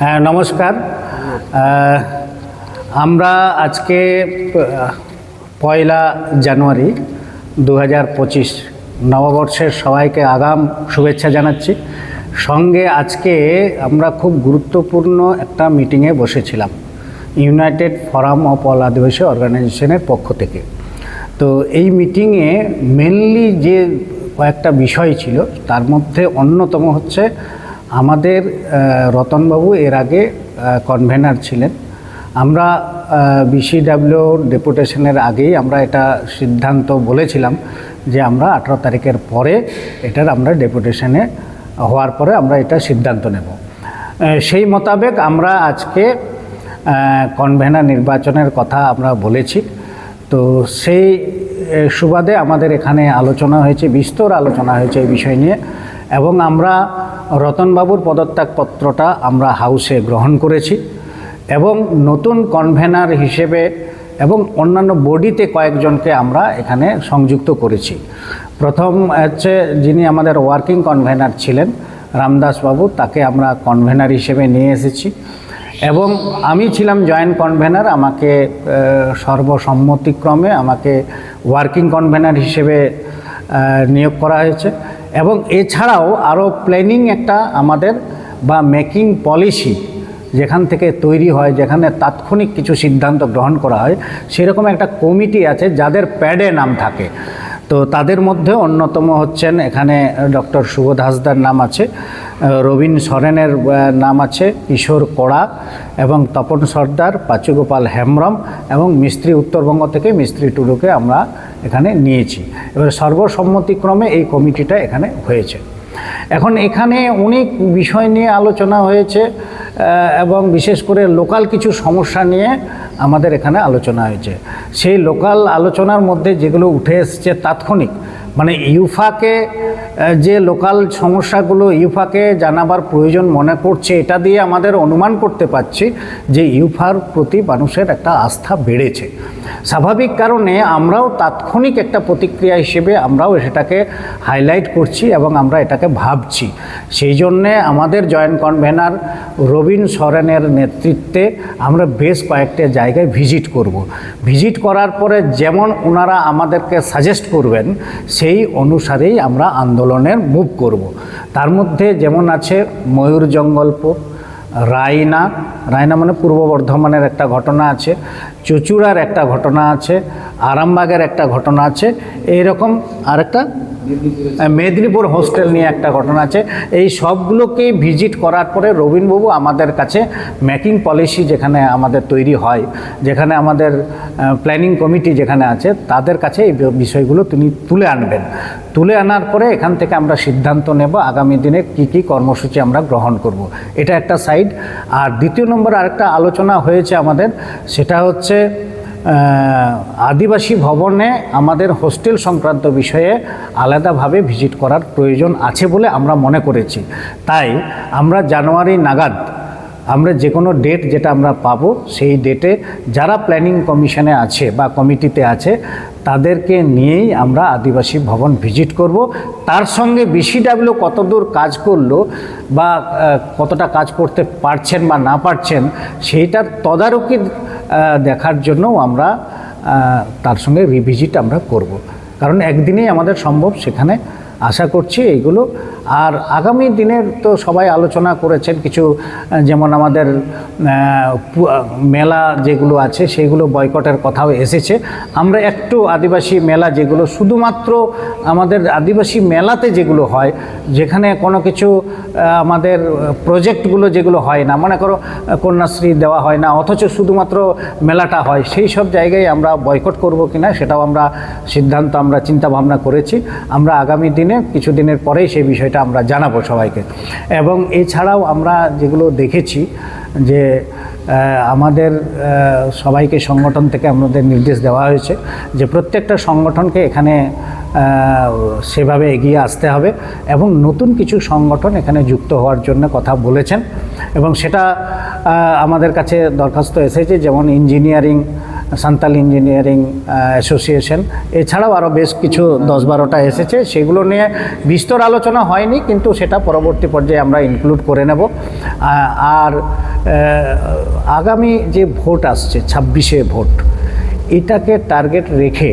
হ্যাঁ নমস্কার। আমরা আজকে পয়লা জানুয়ারি দু হাজার পঁচিশ নববর্ষের সবাইকে আগাম শুভেচ্ছা জানাচ্ছি। সঙ্গে আজকে আমরা খুব গুরুত্বপূর্ণ একটা মিটিংয়ে বসেছিলাম, United Forum of All Adivasi অর্গানাইজেশনের পক্ষ থেকে। তো এই মিটিংয়ে মেনলি যে কয়েকটা বিষয় ছিল, তার মধ্যে অন্যতম হচ্ছে আমাদের রতনবাবু এর আগে কনভেনার ছিলেন। আমরা বিসিডাব্লিউ ডেপুটেশনের আগেই আমরা এটা সিদ্ধান্ত বলেছিলাম যে আমরা আঠারো তারিখের পরে এটার আমরা ডেপুটেশনে হওয়ার পরে আমরা এটা সিদ্ধান্ত নেব। সেই মোতাবেক আমরা আজকে কনভেনার নির্বাচনের কথা আমরা বলেছি। তো সেই সুবাদে আমাদের এখানে আলোচনা হয়েছে, বিস্তর আলোচনা হয়েছে এই বিষয় নিয়ে। এবং আমরা রতনবাবুর পদত্যাগপত্রটা আমরা হাউসে গ্রহণ করেছি এবং নতুন কনভেনার হিসেবে এবং অন্যান্য বডিতে কয়েকজনকে আমরা এখানে সংযুক্ত করেছি। প্রথম হচ্ছে যিনি আমাদের ওয়ার্কিং কনভেনার ছিলেন রামদাসবাবু তাকে আমরা কনভেনার হিসেবে নিয়ে এসেছি। এবং আমি ছিলাম জয়েন্ট কনভেনার আমাকে সর্বসম্মতিক্রমে আমাকে ওয়ার্কিং কনভেনার হিসেবে নিয়োগ করা হয়েছে। এবং এছাড়াও আরও প্ল্যানিং একটা আমাদের বা মেকিং পলিসি যেখান থেকে তৈরি হয়, যেখানে তাৎক্ষণিক কিছু সিদ্ধান্ত গ্রহণ করা হয়, সেরকম একটা কমিটি আছে যাদের প্যাডে নাম থাকে। তো তাদের মধ্যে অন্যতম হচ্ছেন এখানে ডক্টর সুবোধ হাসদার নাম আছে রবীন সরেনের নাম আছে কিশোর কড়া এবং তপন সর্দার, পাচুগোপাল হেমব্রম এবং মিস্ত্রি উত্তরবঙ্গ থেকে মিস্ত্রি টুডুকে আমরা এখানে নিয়েছি। এবার সর্বসম্মতিক্রমে এই কমিটিটা এখানে হয়েছে। এখন এখানে অনেক বিষয় নিয়ে আলোচনা হয়েছে এবং বিশেষ করে লোকাল কিছু সমস্যা নিয়ে আমাদের এখানে আলোচনা হয়েছে। সেই লোকাল আলোচনার মধ্যে যেগুলো উঠে এসছে তাৎক্ষণিক মানে ইউফাকে যে লোকাল সমস্যাগুলো ইউফাকে জানাবার প্রয়োজন মনে করছে, এটা দিয়ে আমাদের অনুমান করতে পারছি যে ইউফার প্রতি মানুষের একটা আস্থা বেড়েছে স্বাভাবিক কারণে আমরাও তাৎক্ষণিক একটা প্রতিক্রিয়া হিসেবে আমরাও সেটাকে হাইলাইট করছি এবং আমরা এটাকে ভাবছি সেই জন্যে আমাদের জয়েন্ট কনভেনার রবীন সরেনের নেতৃত্বে আমরা বেশ কয়েকটা জায়গায় ভিজিট করব। ভিজিট করার পরে যেমন ওনারা আমাদেরকে সাজেস্ট করবেন সেই অনুসারেই আমরা আন্দোলনের মুভ করব। তার মধ্যে যেমন আছে ময়ূর জঙ্গলপুর রায়না রায়না মানে পূর্ব বর্ধমানের একটা ঘটনা আছে, চুচুড়ার একটা ঘটনা আছে আরামবাগের একটা ঘটনা আছে। এইরকম আরেকটা মেদিনীপুর হোস্টেল নিয়ে একটা ঘটনা আছে। এই সবগুলোকেই ভিজিট করার পরে রবীনবাবু আমাদের কাছে মেকিং পলিসি যেখানে আমাদের তৈরি হয়, যেখানে আমাদের প্ল্যানিং কমিটি যেখানে আছে, তাদের কাছে এই বিষয়গুলো তিনি তুলে আনবেন। তুলে আনার পরে এখান থেকে আমরা সিদ্ধান্ত নেব আগামী দিনে কি কি কর্মসূচি আমরা গ্রহণ করব। এটা একটা সাইড। আর দ্বিতীয় নম্বর আরেকটা আলোচনা হয়েছে আমাদের, সেটা হচ্ছে আদিবাসী ভবনে আমাদের হোস্টেল সংক্রান্ত বিষয়ে আলাদাভাবে ভিজিট করার প্রয়োজন আছে বলে আমরা মনে করেছি। তাই আমরা জানুয়ারি নাগাদ আমরা যে কোনো ডেট যেটা আমরা পাবো সেই ডেটে যারা প্ল্যানিং কমিশনে আছে বা কমিটিতে আছে তাদেরকে নিয়েই আমরা আদিবাসী ভবন ভিজিট করব। তার সঙ্গে বিসিডাব্লিউ কতদূর কাজ করল বা কতটা কাজ করতে পারছেন বা না পারছেন সেইটার তদারকি আহ, দেখার জন্যও আমরা তার সঙ্গে রিভিজিট আমরা করব। কারণ একদিনেই আমাদের সম্ভব সেখানে আশা করছি এইগুলো আর আগামী দিনের তো সবাই আলোচনা করেছেন কিছু যেমন আমাদের মেলা যেগুলো আছে সেগুলো বয়কটের কথাও এসেছে। আমরা একটু আদিবাসী মেলা যেগুলো, শুধুমাত্র আমাদের আদিবাসী মেলাতে যেগুলো হয়, যেখানে কোনো কিছু আমাদের প্রজেক্টগুলো যেগুলো হয় না, মনে করো কন্যাশ্রী দেওয়া হয় না, অথচ শুধুমাত্র মেলাটা হয়, সেই সব জায়গায় আমরা বয়কট করব কিনা সেটাও আমরা সিদ্ধান্ত, আমরা চিন্তা ভাবনা করেছি। আমরা আগামী দিনে, কিছু দিনের পরেই সেই বিষয়টা আমরা জানাব সবাইকে। এবং এছাড়াও আমরা যেগুলো দেখেছি যে আমাদের সবাইকে সংগঠন থেকে আমাদের নির্দেশ দেওয়া হয়েছে যে প্রত্যেকটা সংগঠনকে এখানে সেভাবে এগিয়ে আসতে হবে এবং নতুন কিছু সংগঠন এখানে যুক্ত হওয়ার জন্য কথা বলেছেন। এবং সেটা আমাদের কাছে দরখাস্ত এসেছে যেমন ইঞ্জিনিয়ারিং সান্তাল ইঞ্জিনিয়ারিং অ্যাসোসিয়েশন এছাড়াও আরও বেশ কিছু দশ বারোটা এসেছে। সেগুলো নিয়ে বিস্তর আলোচনা হয়নি, কিন্তু সেটা পরবর্তী পর্যায়ে আমরা ইনক্লুড করে নেব। আর আগামী যে ভোট আসছে, ছাব্বিশে ভোট, এটাকে টার্গেট রেখে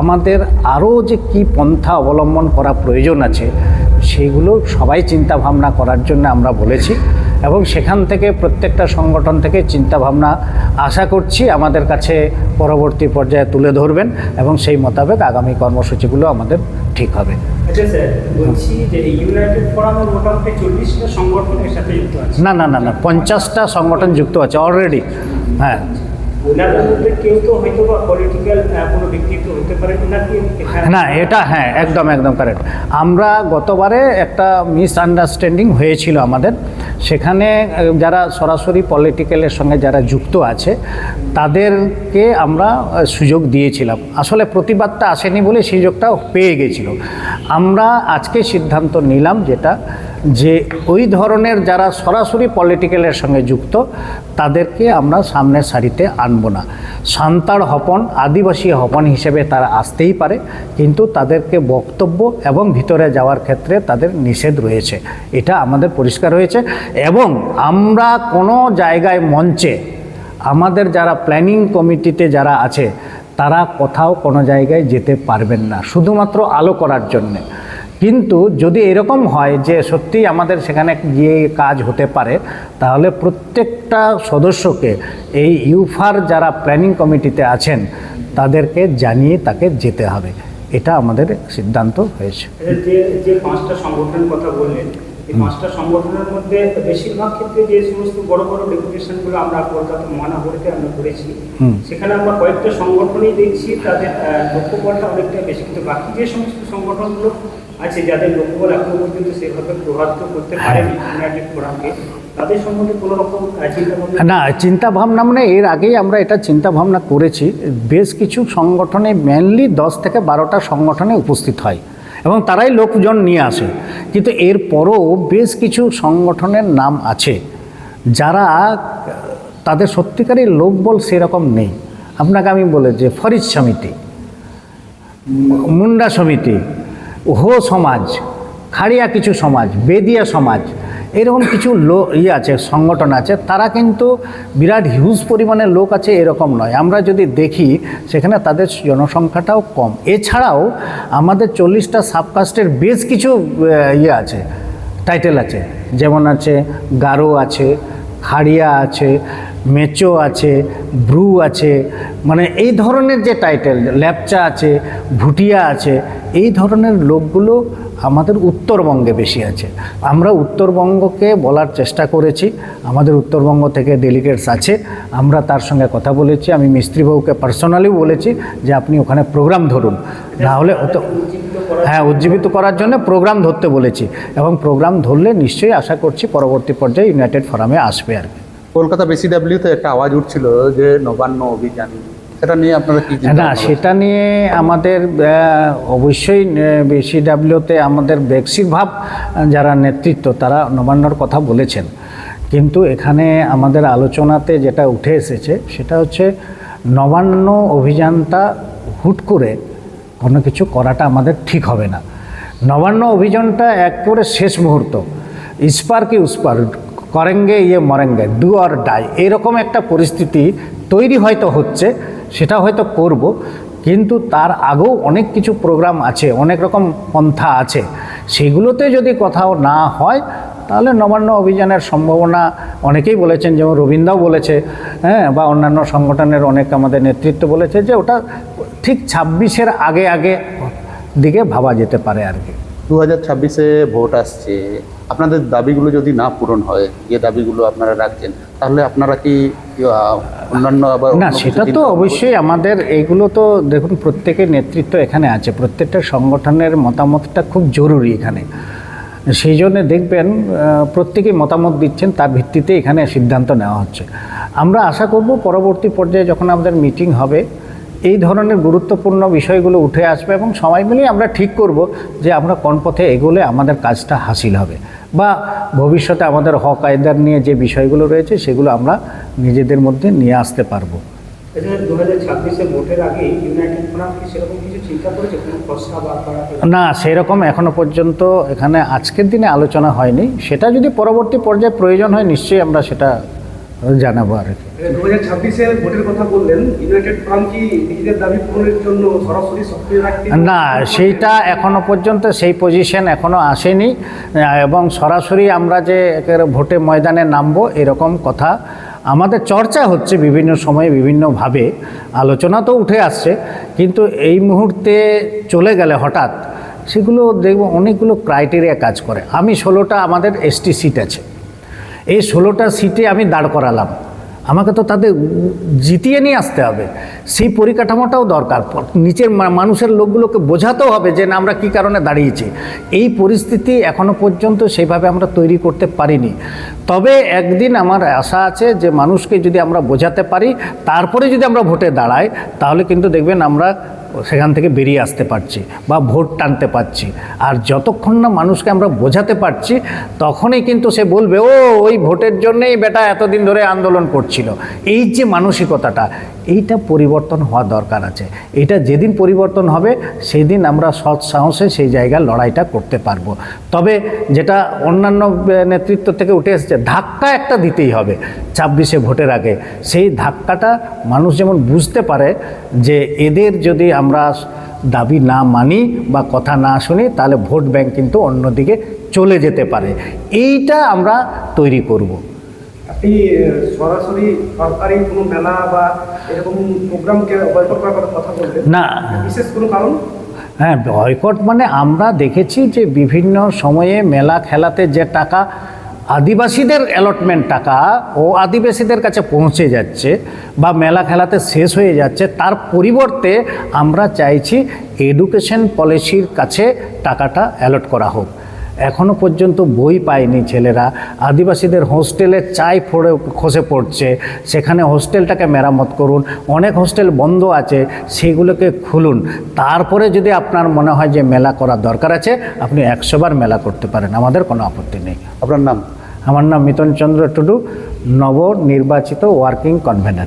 আমাদের আরও যে কি পন্থা অবলম্বন করা প্রয়োজন আছে, সেগুলো সবাই চিন্তা ভাবনা করার জন্য আমরা বলেছি। এবং সেখান থেকে প্রত্যেকটা সংগঠন থেকে চিন্তা ভাবনা আশা করছি আমাদের কাছে পরবর্তী পর্যায়ে তুলে ধরবেন এবং সেই মোতাবেক আগামী কর্মসূচিগুলো আমাদের ঠিক হবে। আচ্ছা না না না না পঞ্চাশটা সংগঠন যুক্ত আছে অলরেডি হ্যাঁ। এখানে না এটা হ্যাঁ একদম একদম কারেক্ট আমরা গতবারে একটা মিস আন্ডারস্ট্যান্ডিং হয়েছিল আমাদের। সেখানে, যারা সরাসরি পলিটিক্যালের সঙ্গে যারা যুক্ত আছে, তাদেরকে আমরা সুযোগ দিয়েছিলাম। আসলে প্রতিবাদটা আসেনি বলে সুযোগটা পেয়ে গেছিল। আমরা আজকে সিদ্ধান্ত নিলাম যেটা যে ওই ধরনের যারা সরাসরি পলিটিক্যালের সঙ্গে যুক্ত, তাদেরকে আমরা সামনের সারিতে আনব না। সান্তাড় হপন, আদিবাসী হপন হিসেবে তারা আসতেই পারে, কিন্তু তাদেরকে বক্তব্য এবং ভিতরে যাওয়ার ক্ষেত্রে তাদের নিষেধ রয়েছে। এটা আমাদের পরিষ্কার হয়েছে এবং আমরা কোনো জায়গায় মঞ্চে আমাদের যারা প্ল্যানিং কমিটিতে যারা আছে, তারা কোথাও কোনো জায়গায় যেতে পারবেন না, শুধুমাত্র আলো করার জন্যে। কিন্তু যদি এরকম হয় যে সত্যিই আমাদের সেখানে গিয়ে কাজ হতে পারে তাহলে প্রত্যেকটা সদস্যকে এই ইউফার যারা প্ল্যানিং কমিটিতে আছেন তাদেরকে জানিয়ে তাকে যেতে হবে। এটা আমাদের সিদ্ধান্ত হয়েছে। যে যে পাঁচটা সংগঠনের কথা বললেন এই পাঁচটা সংগঠনের মধ্যে বেশিরভাগ ক্ষেত্রে যে সমস্ত বড় বড় ডেপুটেশনগুলো আমরা কলকাতা মহানগরীতে আমরা করেছি সেখানে আমরা কয়েকটা সংগঠনই দেখছি তাদের অনেকটা বেশি কিন্তু বাকি যে সমস্ত সংগঠনগুলো আছে যাদের লক্ষ্যবল এখনও পর্যন্ত সেভাবে প্রভাবিত করতে পারেনি ইউনাইটেড ফোরামকে তাদের সম্বন্ধে কোনো রকম না চিন্তা ভাবনা মানে এর আগেই আমরা এটা চিন্তা ভাবনা করেছি বেশ কিছু সংগঠনে মেনলি দশ থেকে বারোটা সংগঠনে উপস্থিত হয় এবং তারাই লোকজন নিয়ে আসে। কিন্তু এরপরও বেশ কিছু সংগঠনের নাম আছে যারা তাদের সত্যিকারই লোকবল সেরকম নেই। আপনাকে আমি বলে যে ফরিজ সমিতি মুন্ডা সমিতি হো সমাজ, খাড়িয়া কিছু সমাজ, বেদিয়া সমাজ, এরকম কিছু লো ইয়ে আছে, সংগঠন আছে, তারা কিন্তু বিরাট হিউজ পরিমাণে লোক আছে এরকম নয়। আমরা যদি দেখি, সেখানে তাদের জনসংখ্যাটাও কম। এছাড়াও আমাদের চল্লিশটা সাবকাস্টের বেশ কিছু ইয়ে আছে টাইটেল আছে। যেমন আছে, গারো আছে, খাড়িয়া আছে মেচো আছে, ব্রু আছে মানে এই ধরনের যে টাইটেল ল্যাপচা আছে, ভুটিয়া আছে, এই ধরনের লোকগুলো আমাদের উত্তরবঙ্গে বেশি আছে। আমরা উত্তরবঙ্গকে বলার চেষ্টা করেছি, আমাদের উত্তরবঙ্গ থেকে ডেলিগেটস আছে, আমরা তার সঙ্গে কথা বলেছি, আমি মিস্ত্রিবাবুকে পার্সোনালিও বলেছি যে আপনি ওখানে প্রোগ্রাম ধরুন। নাহলে অত হ্যাঁ উজ্জীবিত করার জন্য প্রোগ্রাম ধরতে বলেছি। এবং প্রোগ্রাম ধরলে নিশ্চয়ই আশা করছি পরবর্তী পর্যায়ে ইউনাইটেড ফোরামে আসবে আর কি। কলকাতা বেসিডাব্লিউতে একটা আওয়াজ উঠছিল যে নবান্ন অভিযান সেটা নিয়ে আপনারা কি না সেটা নিয়ে আমাদের অবশ্যই বিসিডাব্লিউতে আমাদের বেশিরভাগ যারা নেতৃত্ব তারা নবান্নর কথা বলেছেন। কিন্তু এখানে আমাদের আলোচনাতে যেটা উঠে এসেছে সেটা হচ্ছে নবান্ন অভিযানটা হুট করে কোনো কিছু করাটা আমাদের ঠিক হবে না। নবান্ন অভিযানটা একেবারে শেষ মুহূর্ত। ইস্পার কি উস্পার? করেঙ্গে ইয়ে মরেঙ্গে ডু অর ডাই এরকম একটা পরিস্থিতি তৈরি হয়তো হচ্ছে, সেটা হয়তো করব, কিন্তু তার আগেও অনেক কিছু প্রোগ্রাম আছে, অনেক রকম পন্থা আছে, সেগুলোতে যদি কোথাও না হয়, তাহলে নবান্ন অভিযানের সম্ভাবনা, অনেকেই বলেছেন, যেমন রবীন্দ্রও বলেছে হ্যাঁ বা অন্যান্য সংগঠনের অনেক আমাদের নেতৃত্ব বলেছে, যে ওটা ঠিক ছাব্বিশের আগে আগে দিকে ভাবা যেতে পারে আর কি। দু হাজার ছাব্বিশে ভোট আসছে আপনাদের দাবিগুলো যদি না পূরণ হয় যে দাবিগুলো আপনারা রাখছেন তাহলে আপনারা কি অন্যান্য আবার না সেটা তো অবশ্যই আমাদের এইগুলো তো দেখুন প্রত্যেকের নেতৃত্ব এখানে আছে প্রত্যেকটা সংগঠনের মতামতটা খুব জরুরি এখানে। সেই জন্যে দেখবেন প্রত্যেকেই মতামত দিচ্ছেন তার ভিত্তিতে এখানে সিদ্ধান্ত নেওয়া হচ্ছে। আমরা আশা করব পরবর্তী পর্যায়ে যখন আমাদের মিটিং হবে এই ধরনের গুরুত্বপূর্ণ বিষয়গুলো উঠে আসবে এবং সবাই মিলেই আমরা ঠিক করব যে আমরা কোন পথে এগোলে আমাদের কাজটা হাসিল হবে বা ভবিষ্যতে আমাদের হক আয়দার নিয়ে যে বিষয়গুলো রয়েছে সেগুলো আমরা নিজেদের মধ্যে নিয়ে আসতে পারব। না সেরকম এখনও পর্যন্ত এখানে আজকের দিনে আলোচনা হয়নি। সেটা যদি পরবর্তী পর্যায়ে প্রয়োজন হয় নিশ্চয়ই আমরা সেটা জানাব আর কি। দু হাজার ভোটের কথা বললেন ইউনাইটেড ফ্রন্ট কি নিজেদের দাবি পূরণের জন্য সরাসরি সক্রিয় রাখতে না সেইটা এখনও পর্যন্ত সেই পজিশন এখনও আসেনি। এবং সরাসরি আমরা যে ভোটে ময়দানে নামবো এরকম কথা আমাদের চর্চা হচ্ছে বিভিন্ন সময়ে বিভিন্নভাবে। আলোচনা তো উঠে আসছে কিন্তু এই মুহূর্তে চলে গেলে হঠাৎ সেগুলো দেখব অনেকগুলো ক্রাইটেরিয়া কাজ করে। আমি ষোলোটা আমাদের এসটি সিট আছে। এই ষোলোটা সিটে আমি দাঁড় করালাম। আমাকে তো তাদের জিতিয়ে নিয়ে আসতে হবে। সেই পরিকাঠামোটাও দরকার। নিচের মানুষের লোকগুলোকে বোঝাতেও হবে যে না, আমরা কী কারণে দাঁড়িয়েছি। এই পরিস্থিতি এখনও পর্যন্ত সেইভাবে আমরা তৈরি করতে পারিনি। তবে একদিন আমার আশা আছে যে, মানুষকে যদি আমরা বোঝাতে পারি, তারপরে যদি আমরা ভোটে দাঁড়াই, তাহলে কিন্তু দেখবেন আমরা সেখান থেকে বেরিয়ে আসতে পারছি বা ভোট টানতে পারছি। আর যতক্ষণ না মানুষকে আমরা বোঝাতে পারছি, তখনই কিন্তু সে বলবে, ও, ওই ভোটের জন্যেই বেটা এতদিন ধরে আন্দোলন করছিল। এই যে মানসিকতাটা এইটা পরিবর্তন হওয়া দরকার আছে। এটা যেদিন পরিবর্তন হবে সেই দিন আমরা সৎ সাহসে সেই জায়গায় লড়াইটা করতে পারব। তবে যেটা অন্যান্য নেতৃত্ব থেকে উঠে এসেছে, ধাক্কা একটা দিতেই হবে ছাব্বিশে ভোটের আগে। সেই ধাক্কাটা মানুষ যেমন বুঝতে পারে যে এদের যদি আমরা দাবি না মানি বা কথা না শুনি, তাহলে ভোট ব্যাংক কিন্তু অন্যদিকে চলে যেতে পারে। এইটা আমরা তৈরি করব। আপনি সরাসরি সরকারি কোনো মেলা বা এরকম প্রোগ্রামকে বয়কট করার কথা বললেন না। বিশেষ কোনো কারণ? হ্যাঁ বয়কট মানে আমরা দেখেছি যে বিভিন্ন সময়ে মেলা খেলাতে যে টাকা আদিবাসীদের অ্যালটমেন্ট টাকা ও আদিবাসীদের কাছে পৌঁছে যাচ্ছে বা মেলা খেলাতে শেষ হয়ে যাচ্ছে তার পরিবর্তে আমরা চাইছি এডুকেশন পলিসির কাছে টাকাটা অ্যালট করা হোক। এখনও পর্যন্ত বই পায়নি ছেলেরা। আদিবাসীদের হোস্টেলে চাই ফোড়ে খসে পড়ছে। সেখানে হোস্টেলটাকে মেরামত করুন। অনেক হোস্টেল বন্ধ আছে সেগুলোকে খুলুন। তারপরে যদি আপনার মনে হয় যে মেলা করার দরকার আছে আপনি একশোবার মেলা করতে পারেন। আমাদের কোনো আপত্তি নেই। আপনার নাম? আমার নাম মিতন চন্দ্র টুডু নবনির্বাচিত ওয়ার্কিং কনভেনার।